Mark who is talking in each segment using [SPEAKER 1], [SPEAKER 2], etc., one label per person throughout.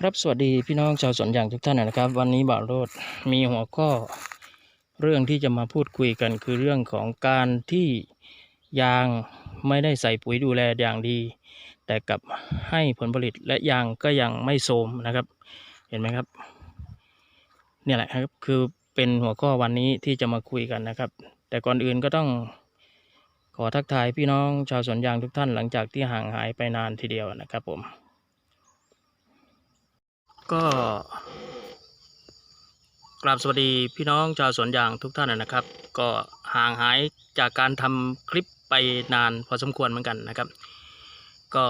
[SPEAKER 1] ครับสวัสดีพี่น้องชาวสวนยางทุกท่านนะครับ วันนี้บ่าวโรดมีหัวข้อเรื่องที่จะมาพูดคุยกันคือเรื่องของการที่ยางไม่ได้ใส่ปุ๋ยดูแลอย่างดี แต่กลับให้ผลผลิตและยางก็ยังไม่โทรมนะครับ เห็นไหมครับเนี่ยแหละครับคือเป็นหัวข้อวันนี้ที่จะมาคุยกันนะครับ แต่ก่อนอื่นก็ต้องขอทักทายพี่น้องชาวสวนยางทุกท่านหลังจากที่ห่างหายไปนานทีเดียวนะครับผม ก็กราบสวัสดีพี่น้องชาวสวนยางทุกท่านนะครับ ก็ห่างหายจากการทำคลิปไปนานพอสมควรเหมือนกันนะครับ ก็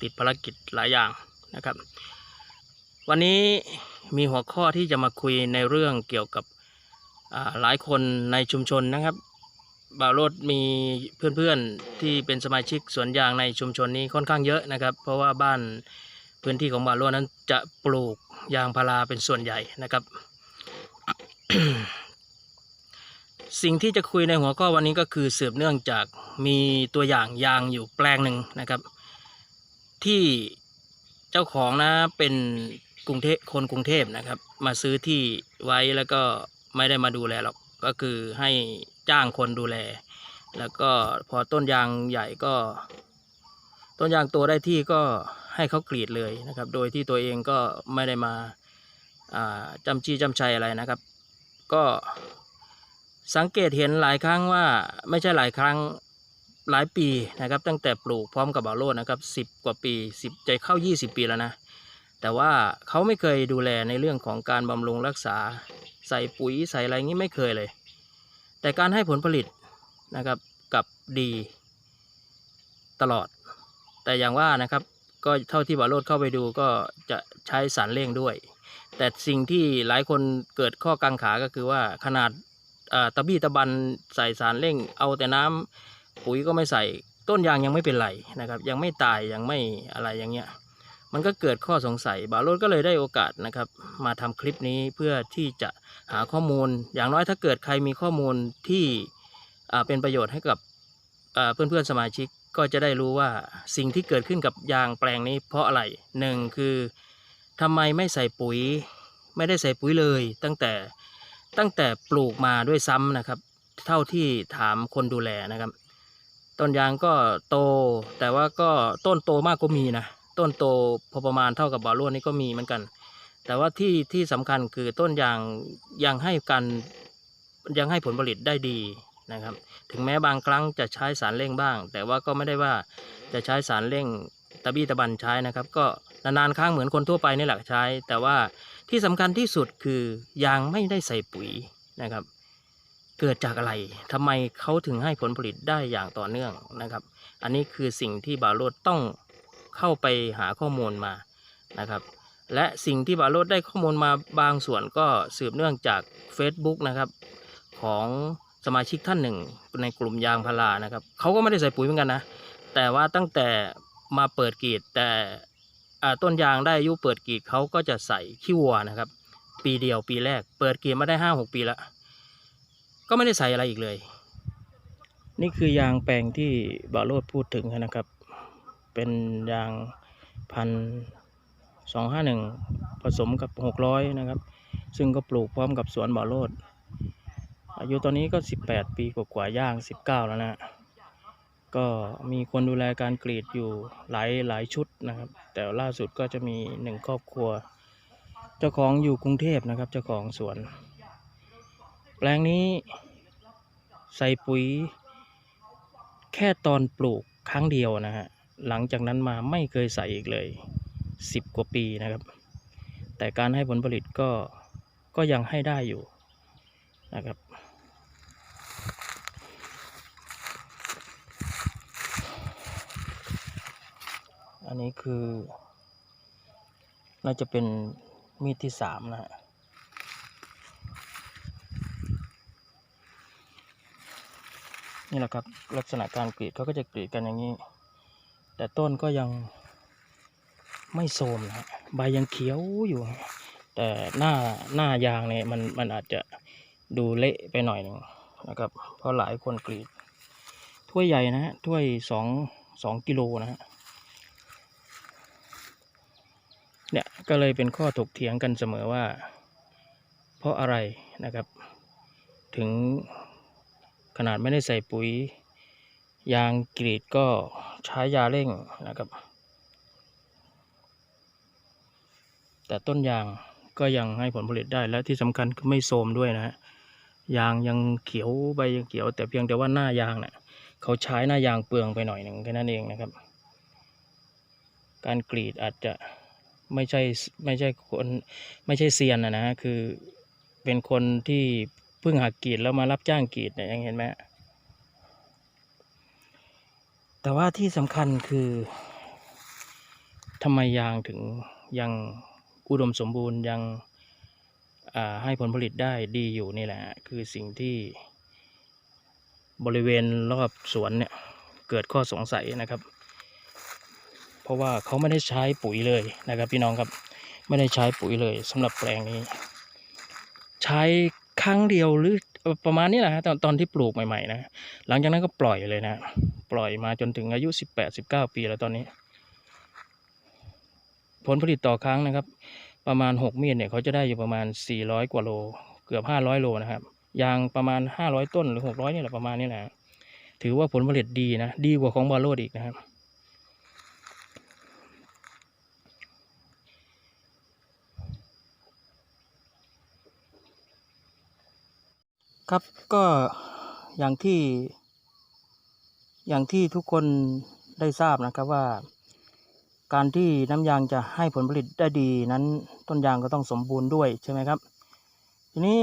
[SPEAKER 1] ติดภารกิจหลายอย่างนะครับ วันนี้มีหัวข้อที่จะมาคุยในเรื่องเกี่ยวกับหลายคนในชุมชนนะครับบ่าวโรดมีเพื่อนๆที่เป็นสมาชิกสวนยางในชุมชนนี้ค่อนข้างเยอะนะครับ เพราะว่าบ้าน พื้นที่ของบาโลนั้นจะปลูกยางพาราเป็นส่วนใหญ่นะครับ สิ่งที่จะคุยในหัวข้อวันนี้ก็คือสืบเนื่องจากมีตัวอย่างยางอยู่แปลงหนึ่งนะครับ ที่เจ้าของนะเป็นกรุงเทพคนกรุงเทพนะครับ มาซื้อที่ไว้แล้วก็ไม่ได้มาดูแลหรอกก็คือให้จ้างคนดูแล แล้วก็พอต้นยางใหญ่ก็ ต้นยางโตได้ที่ก็ให้เขากรีดเลยนะครับ โดยที่ตัวเองก็ไม่ได้มาจำจี้จำชัยอะไรนะครับ ก็สังเกตเห็นหลายครั้งว่าไม่ใช่หลายครั้งหลายปีนะครับ ตั้งแต่ปลูกพร้อมกับบาโลดนะครับสิบกว่าปีสิบจเข้า 20 ปีแล้วนะ แต่ว่าเขาไม่เคยดูแลในเรื่องของการบำรุงรักษาใส่ปุ๋ยใส่อะไรงี้ไม่เคยเลย แต่การให้ผลผลิตนะครับกับดีตลอด แต่อย่างว่านะครับก็เท่าที่บาโรดเข้าไปดูก็จะใช้สารเร่งด้วย แต่สิ่งที่หลายคนเกิดข้อกังขาก็คือว่าขนาดาตะบี้ตะบันใส่สารเร่ง เอาแต่น้ำปุ๋ยก็ไม่ใส่ต้นยางยังไม่เป็นไรนะครับ ยังไม่ตายยังไม่อะไรอย่างเงี้ยมันก็เกิดข้อสงสัยบาโรดก็เลยได้โอกาสนะครับ มาทำคลิปนี้เพื่อที่จะหาข้อมูล อย่างน้อยถ้าเกิดใครมีข้อมูลที่เป็นประโยชน์ให้กับอ่าเพื่อนๆสมาชิก ก็จะได้รู้ว่าสิ่งที่เกิดขึ้นกับยางแปลงนี้เพราะอะไรหนึ่งคือทำไมไม่ใส่ปุ๋ย ไม่ได้ใส่ปุ๋ยเลย ตั้งแต่ตั้งแต่ปลูกมาด้วยซ้ำนะครับ เท่าที่ถามคนดูแลนะครับต้นยางก็โต แต่ว่าก็ต้นโตมากก็มีนะต้นโตพอประมาณเท่ากับบาโลนี่ก็มีเหมือนกัน แต่ว่าที่ที่สำคัญคือต้นยางยังให้การยังให้ผลผลิตได้ดี นะครับ ถึงแม้บางครั้งจะใช้สารเร่งบ้าง แต่ว่าก็ไม่ได้ว่าจะใช้สารเร่งตะบี้ตะบันใช้นะครับ ก็นานๆครั้งเหมือนคนทั่วไปนี่แหละใช้ แต่ว่าที่สำคัญที่สุดคือยางไม่ได้ใส่ปุ๋ยนะครับ เกิดจากอะไรทำไมเขาถึงให้ผลผลิตได้อย่างต่อเนื่องนะครับ อันนี้คือสิ่งที่บาโรดต้องเข้าไปหาข้อมูลมานะครับและสิ่งที่บาโรดได้ข้อมูลมาบางส่วนก็สืบเนื่องจาก Facebook นะครับ ของ สมาชิกท่านหนึ่งในกลุ่มยางพารานะครับเขาก็ไม่ได้ใส่ปุ๋ยเหมือนกันนะ แต่ว่าตั้งแต่มาเปิดกรีดแต่ต้นยางได้อายุเปิดกรีดเขาก็จะใส่ขี้วัวนะครับ ปีเดียวปีแรก เปิดกรีดมาได้ห้าหกปีล้วก็ไม่ได้ใส่อะไรอีกเลย นี่คือยางแปลงที่บาโรดพูดถึงนะครับ เป็นยางพันสองห้าหนึ่งผสมกับหกร้อยนะครับ ซึ่งก็ปลูกพร้อมกับสวนบาโรด อายุตอนนี้ก็ 18 ปีกว่าๆย่าง 19 แล้วนะก็มีคนดูแลการกรีดอยู่หลายหลายชุดนะครับ แต่ล่าสุดก็จะมีหนึ่งครอบครัว เจ้าของอยู่กรุงเทพนะครับ เจ้าของสวน แปลงนี้ใส่ปุ๋ย แค่ตอนปลูกครั้งเดียวนะฮะหลังจากนั้นมาไม่เคยใส่อีกเลย 10 กว่าปีนะครับ แต่การให้ผลผลิตก็ก็ยังให้ได้อยู่นะครับ อันนี้คือ น่าจะเป็นมีดที่สามนะฮะนี่แหละครับลักษณะการกรีดเขาก็จะกรีดกันอย่างนี้ แต่ต้นก็ยังไม่โทรมนะฮะใบยังเขียวอยู่ แต่หน้าหน้ายางเนี่ยมันมันอาจจะดูเละไปหน่อยหนึ่งนะครับเพราะหลายคนกรีดถ้วยใหญ่นะฮะถ้วยสองสองกิโลนะฮะ เนี่ยก็เลยเป็นข้อถกเถียงกันเสมอว่า เพราะอะไรนะครับ ถึงขนาดไม่ได้ใส่ปุ๋ย ยางกรีดก็ใช้ยาเร่งนะครับ แต่ต้นยางก็ยังให้ผลผลิตได้และที่สำคัญคือไม่โทรมด้วยนะฮะยางยังเขียวใบยังเขียว แต่เพียงแต่ว่าหน้ายางเนะ่ะเขาใช้หน้ายางเปลืองไปหน่อยหนึ่งแค่นั้นเองนะครับ การกรีดอาจจะ ไม่ใช่ไม่ใช่คนไม่ใช่เซียนนะนะคือเป็นคนที่เพิ่งหักกรีดแล้วมารับจ้างกรีดเนี่ยยังเห็นไหมแต่ว่าที่สำคัญคือทำไมยางถึงยังอุดมสมบูรณ์ยังให้ผลผลิตได้ดีอยู่นี่แหละ คือสิ่งที่บริเวณรอบสวนเนี่ย เกิดข้อสงสัยนะครับ ราะว่าเขาไม่ได้ใช้ปุ๋ยเลยนะครับ พี่น้องครับไม่ได้ใช้ปุ๋ยเลยสำหรับแปลงนี้ ใช้ครั้งเดียวหรือประมาณนี้แหละฮะตอนตอนที่ปลูกใหม่ๆนะ หลังจากนั้นก็ปล่อยเลยนะปล่อยมาจนถึงอายุสิบแปดสิบเก้าปีแล้วตอนนี้ ผลผลิตต่อครั้งนะครับ ประมาณหกมีดเนี่ยเขาจะได้อยู่ประมาณสี่ร้อยกว่าโล เกือบห้าร้อยโลนะครับยางประมาณห้าร้อยต้นหรือหกร้อยนี่แหละประมาณนี้แหละถือว่าผลผลิตดีนะ ดีกว่าของบอลโลดอีกนะครับ ครับก็อย่างที่อย่างที่ทุกคนได้ทราบนะครับว่า การที่น้ำยางจะให้ผลผลิตได้ดีนั้นต้นยางก็ต้องสมบูรณ์ด้วยใช่ไหมครับ ทีนี้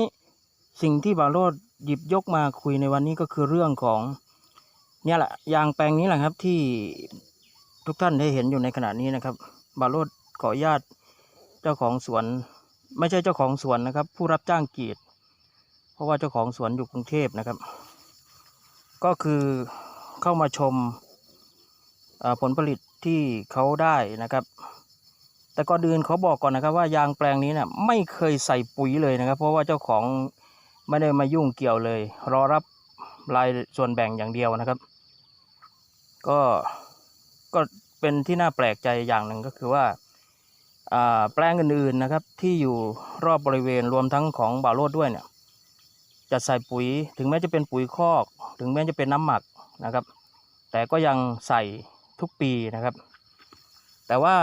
[SPEAKER 1] สิ่งที่บาโรดหยิบยกมาคุยในวันนี้ก็คือเรื่องของเนี่ยแหละยางแปลงนี้แหละครับที่ทุกท่านได้เห็นอยู่ในขณะนี้นะครับ บาโรดขออนุญาตเจ้าของสวน ไม่ใช่เจ้าของสวนนะครับ ผู้รับจ้างกรีด เพราะว่าเจ้าของสวนอยู่กรุงเทพนะครับ ก็คือเข้ามาชมผลผลิตที่เขาได้นะครับ แต่ก่อนอื่นเขาบอกก่อนนะครับว่ายางแปลงนี้เนี่ยไม่เคยใส่ปุ๋ยเลยนะครับ เพราะว่าเจ้าของไม่ได้มายุ่งเกี่ยวเลย รอรับรายส่วนแบ่งอย่างเดียวนะครับ ก็ก็เป็นที่น่าแปลกใจอย่างหนึ่งก็คือว่าอ่าแปลงอื่นๆนะครับที่อยู่รอบบริเวณรวมทั้งของบ่าวโลดด้วยเนี่ย จะใส่ปุ๋ย ถึงแม้จะเป็นปุ๋ยคอก ถึงแม้จะเป็นน้ำหมักนะครับ แต่ก็ยังใส่ทุกปีนะครับ แต่ว่า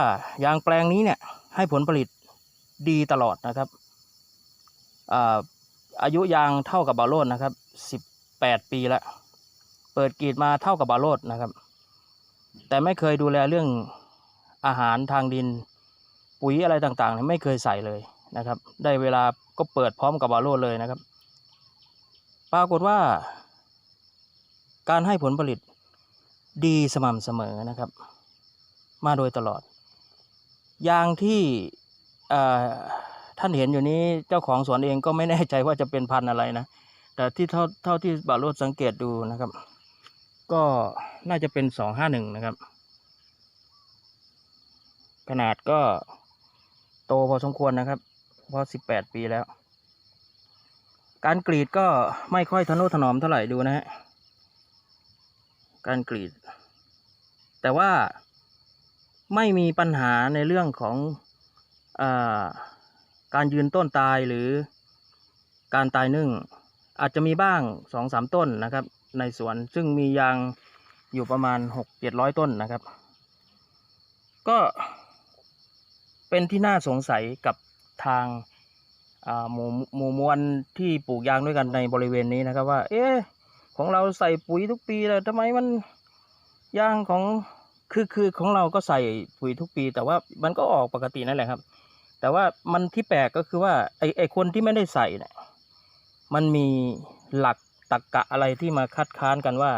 [SPEAKER 1] ยางแปลงนี้เนี่ยให้ผลผลิตดีตลอดนะครับอาอายุยางเท่ากับบาโลดนะครับสิบแปดปีแล้วเปิดกรีดมาเท่ากับบาโลดนะครับ แต่ไม่เคยดูแลเรื่องอาหารทางดินปุ๋ยอะไรต่างๆ ไม่เคยใส่เลยนะครับ ได้เวลาก็เปิดพร้อมกับบาโลดเลยนะครับ ปรากฏว่า การให้ผลผลิตดีสม่ำเสมอนะครับ มาโดยตลอดยางที่ท่านเห็นอยู่นี้เจ้าของสวนเองก็ไม่แน่ใจว่าจะเป็นพันธุ์อะไรนะ แต่ที่เท่าเท่าที่บาโรดสังเกตดูนะครับ ก็น่าจะเป็นสองห้าหนึ่งนะครับ ขนาดก็โตพอสมควรนะครับเพราะสิบแปดปีแล้ว การกรีดก็ไม่ค่อยทะนุถนอมเท่าไหร่ดูนะฮะ การกรีด แต่ว่าไม่มีปัญหาในเรื่องของอาการยืนต้นตายหรือการตายนึ่ง อาจจะมีบ้างสองสามต้นนะครับ ในสวนซึ่งมียางอยู่ประมาณหกเจ็ดร้อยต้นนะครับ ก็เป็นที่น่าสงสัยกับทาง หมู่หมู่มวลที่ปลูกยางด้วยกันในบริเวณนี้นะครับว่า เอ๊ะของเราใส่ปุ๋ยทุกปีแล้วทำไมมันยางของคือคือของเราก็ใส่ปุ๋ยทุกปี แต่ว่ามันก็ออกปกตินั่นแหละครับ แต่ว่ามันที่แปลกก็คือว่าไอไอคนที่ไม่ได้ใส่เนี่ยมันมีหลักตรกกะอะไรที่มาคัดค้านกันว่า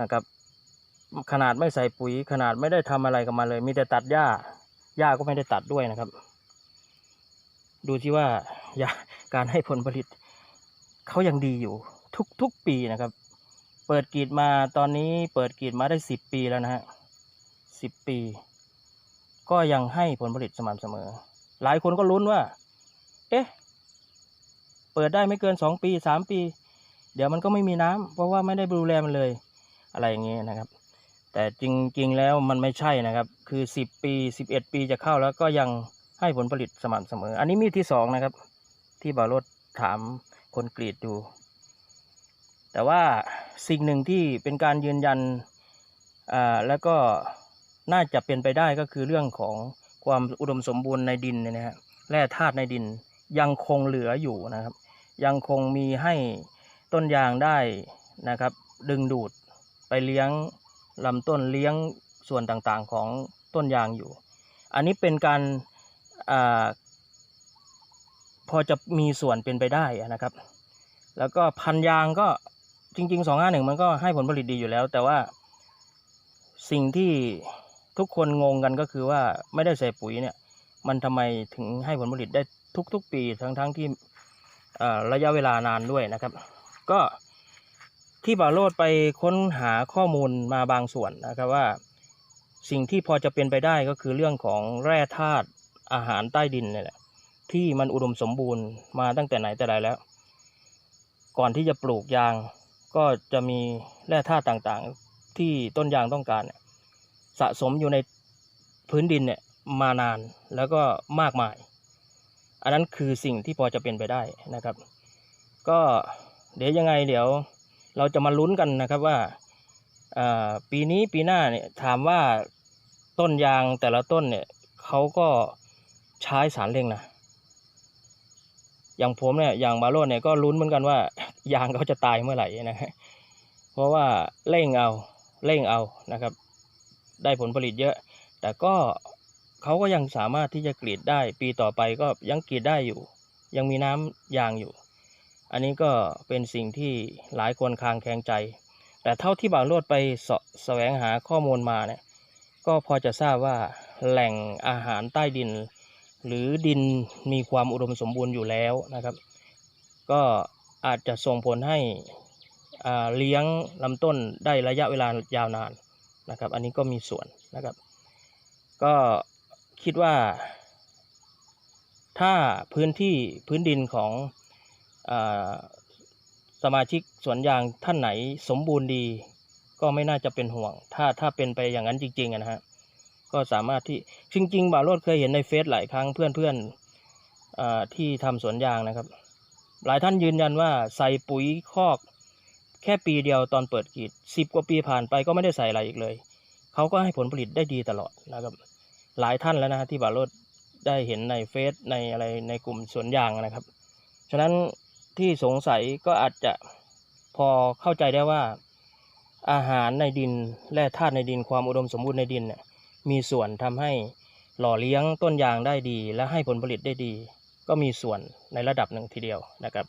[SPEAKER 1] นะครับ ขนาดไม่ใส่ปุ๋ยขนาดไม่ได้ทำอะไรกับมันเลย มีแต่ตัดหญ้าหญ้าก็ไม่ได้ตัดด้วยนะครับ ดูที่ว่ายาการให้ผลผลิตเขายังดีอยู่ทุกทุกปีนะครับ เปิดกรีดมาตอนนี้เปิดกรีดมาได้สิบปีแล้วนะฮะสิบปี ก็ยังให้ผลผลิตสม่ำเสมอ หลายคนก็ลุ้นว่า เอ๊ะ เปิดได้ไม่เกินสองปีสามปี เดี๋ยวมันก็ไม่มีน้ำเพราะว่าไม่ได้ดูแลมันเลย อะไรอย่างเงี้ยนะครับ แต่จริงๆแล้วมันไม่ใช่นะครับ คือสิบปีสิบเอ็ดปีจะเข้าแล้วก็ยัง ให้ผลผลิตสม่ำเสมอ อันนี้มีดที่สองนะครับ ที่บารถถามคนกรีดดูแต่ว่าสิ่งหนึ่งที่เป็นการยืนยันแล้วก็น่าจะเป็นไปได้ก็คือเรื่องของความอุดมสมบูรณ์ในดินเนี่ยนะฮะแร่ธาตุในดินยังคงเหลืออยู่นะครับ ยังคงมีให้ต้นยางได้นะครับ ดึงดูดไปเลี้ยงลำต้นเลี้ยงส่วนต่างๆของต้นยางอยู่ อันนี้เป็นการ พอจะมีส่วนเป็นไปได้นะครับ แล้วก็พันยางก็จริงๆสองห้าหนึ่งมันก็ให้ผลผลิตดีอยู่แล้ว แต่ว่าสิ่งที่ทุกคนงงกันก็คือว่าไม่ได้ใส่ปุ๋ยเนี่ย มันทำไมถึงให้ผลผลิตได้ทุก ๆ ปีทั้งๆทที่ระยะเวลานานด้วยนะครับ ก็ที่บาโรดไปค้นหาข้อมูลมาบางส่วนนะครับว่า สิ่งที่พอจะเป็นไปได้ก็คือเรื่องของแร่ธาตุ อาหารใต้ดินเนี่ยแหละ ที่มันอุดมสมบูรณ์มาตั้งแต่ไหนแต่ไรแล้ว ก่อนที่จะปลูกยางก็จะมีแร่ธาตุต่างๆ ที่ต้นยางต้องการเนี่ยสะสมอยู่ในพื้นดินเนี่ยมานานแล้วก็มากมาย อันนั้นคือสิ่งที่พอจะเป็นไปได้นะครับ ก็เดี๋ยวยังไงเดี๋ยวเราจะมาลุ้นกันนะครับว่าปีนี้ปีหน้าเนี่ยถามว่าต้นยางแต่ละต้นเนี่ยเขาก็ ใช้สารเร่งนะ อย่างผมเนี่ยอย่างบาโรดเนี่ยก็ลุ้นเหมือนกันว่ายางเขาจะตายเมื่อไหร่นะฮะเพราะว่าเร่งเอาเร่งเอานะครับ ได้ผลผลิตเยอะ แต่ก็เขาก็ยังสามารถที่จะกรีดได้ ปีต่อไปก็ยังกรีดได้อยู่ ยังมีน้ำยางอยู่ อันนี้ก็เป็นสิ่งที่หลายคนคางแคลงใจ แต่เท่าที่บ่าวโลดไปสะแสวงหาข้อมูลมาเนี่ยก็พอจะทราบว่าแหล่งอาหารใต้ดิน หรือดินมีความอุดมสมบูรณ์อยู่แล้วนะครับ ก็อาจจะส่งผลให้เลี้ยงลำต้นได้ระยะเวลายาวนานนะครับ อันนี้ก็มีส่วนนะครับ ก็คิดว่า ถ้าพื้นที่พื้นดินของอสมาชิกสวนยางท่านไหนสมบูรณ์ดี ก็ไม่น่าจะเป็นห่วง ถ้าถ้าเป็นไปอย่างนั้นจริงๆอะนะฮะ ก็สามารถที่จริงๆบ่าวโรดเคยเห็นในเฟซหลายครั้งเพื่อนๆที่ทำสวนยางนะครับ หลายท่านยืนยันว่าใส่ปุ๋ยคอก แค่ปีเดียวตอนเปิดกรีดสิบกว่าปีผ่านไปก็ไม่ได้ใส่อะไรอีกเลยเขาก็ให้ผลผลิตได้ดีตลอดนะครับ หลายท่านแล้วนะฮะที่บ่าวโรดได้เห็นในเฟซในอะไรในกลุ่มสวนยางนะครับ ฉะนั้นที่สงสัยก็อาจจะพอเข้าใจได้ว่าอาหารในดินแร่ธาตุในดินความอุดมสมบูรณ์ในดินเนี่ย มีส่วนทำให้หล่อเลี้ยงต้นยางได้ดี และให้ผลผลิตได้ดี ก็มีส่วนในระดับหนึ่งทีเดียวนะครับ